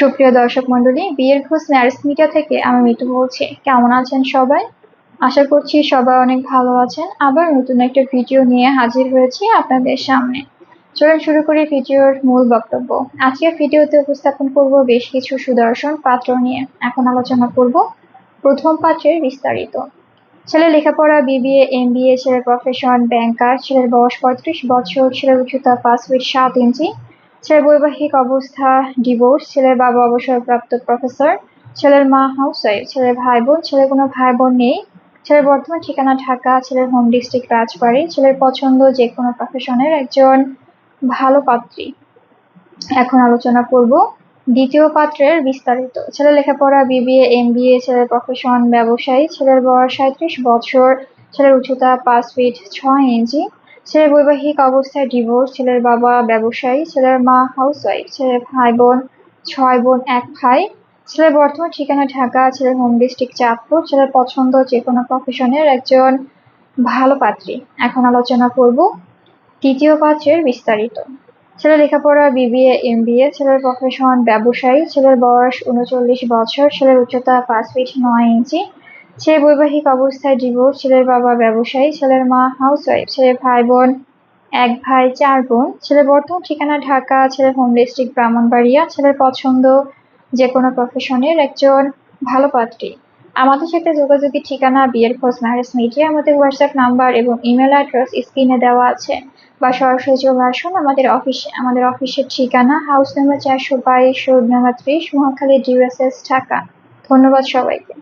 সুপ্রিয় দর্শক মন্ডলী বিয়ের খোঁজ ম্যারেজ মিডিয়া থেকে আমি মিতু বলছি। কেমন আছেন সবাই? আশা করছি সবাই অনেক ভালো আছেন। আবার নতুন একটা ভিডিও নিয়ে হাজির হয়েছি আপনাদের সামনে। চলুন শুরু করি ভিডিওর মূল বক্তব্য। আজকের ভিডিওতে উপস্থাপন করব বেশ কিছু সুদর্শন পাত্র নিয়ে। এখন আলোচনা করব প্রথম পাত্রের বিস্তারিত। ছেলে লেখাপড়া, বিবিএ এম বি এ ছেলের প্রফেশন ব্যাংকার ছেলের বয়স পঁয়ত্রিশ বছর, ছেলের উচ্চতা পাঁচ ফিট সাত ইঞ্চি ছেলের বৈবাহিক অবস্থা ডিভোর্স ছেলের বাবা অবসরপ্রাপ্ত প্রফেসর ছেলের মা হাউস ছেলের ভাই বোন, ছেলের কোনো ভাই বোন নেই। ছেলের বর্তমান ঠিকানা ঢাকা, ছেলের হোম ডিস্ট্রিক্ট রাজবাড়ি, ছেলের পছন্দ যে কোনো প্রফেশনের একজন ভালো পাত্রী। এখন আলোচনা করব দ্বিতীয় পাত্রের বিস্তারিত। ছেলে লেখাপড়া বিবিএ এম বি এ ছেলের প্রফেশন ব্যবসায়ী, ছেলের বয়স সাঁত্রিশ বছর, ছেলের উচ্চতা পাঁচ ফিট ছয় ইঞ্চি ছেলের বৈবাহিক অবস্থায় ডিভোর্স ছেলের বাবা ব্যবসায়ী, ছেলের মা হাউস ওয়াইফ ছেলের ভাই বোন, ছয় বোন, এক ভাই। ছেলের বর্তমান ঠিকানা ঢাকা, ছেলের হোম ডিস্ট্রিক্ট চাঁদপুর, ছেলের পছন্দ যে কোনো প্রফেশনের একজন ভালো পাত্রী। এখন আলোচনা করব তৃতীয় পাত্রের বিস্তারিত। ছেলের লেখাপড়া, বিবিএ এম বি এ ছেলের প্রফেশন ব্যবসায়ী, ছেলের বয়স উনচল্লিশ বছর, ছেলের উচ্চতা পাঁচ ফিট নয় ইঞ্চি ছেলের বৈবাহিক অবস্থায় ডিভোর্স ছেলের বাবা ব্যবসায়ী, ছেলের মা হাউস ওয়াইফ ছেলের ভাই বোন, এক ভাই, চার বোন ছেলের বর্তমান ঠিকানা ঢাকা ছেলের হোম ডিস্ট্রিক্ট ব্রাহ্মণবাড়িয়া, ছেলের পছন্দ যে কোনো প্রফেশনের একজন ভালো পাত্রী। আমাদের সাথে যোগাযোগের ঠিকানা বিয়ের খোঁজ ম্যারেজ মিডিয়া আমাদের হোয়াটসঅ্যাপ নাম্বার এবং ইমেল অ্যাড্রেস স্ক্রিনে দেওয়া আছে বা সরাসরি চলে আসুন আমাদের অফিসে আমাদের অফিসের ঠিকানা হাউস নাম্বার চারশো বাইশ রোড নাম্বার ত্রিশ, মহাখালী ডিউএসএস ঢাকা। ধন্যবাদ সবাইকে।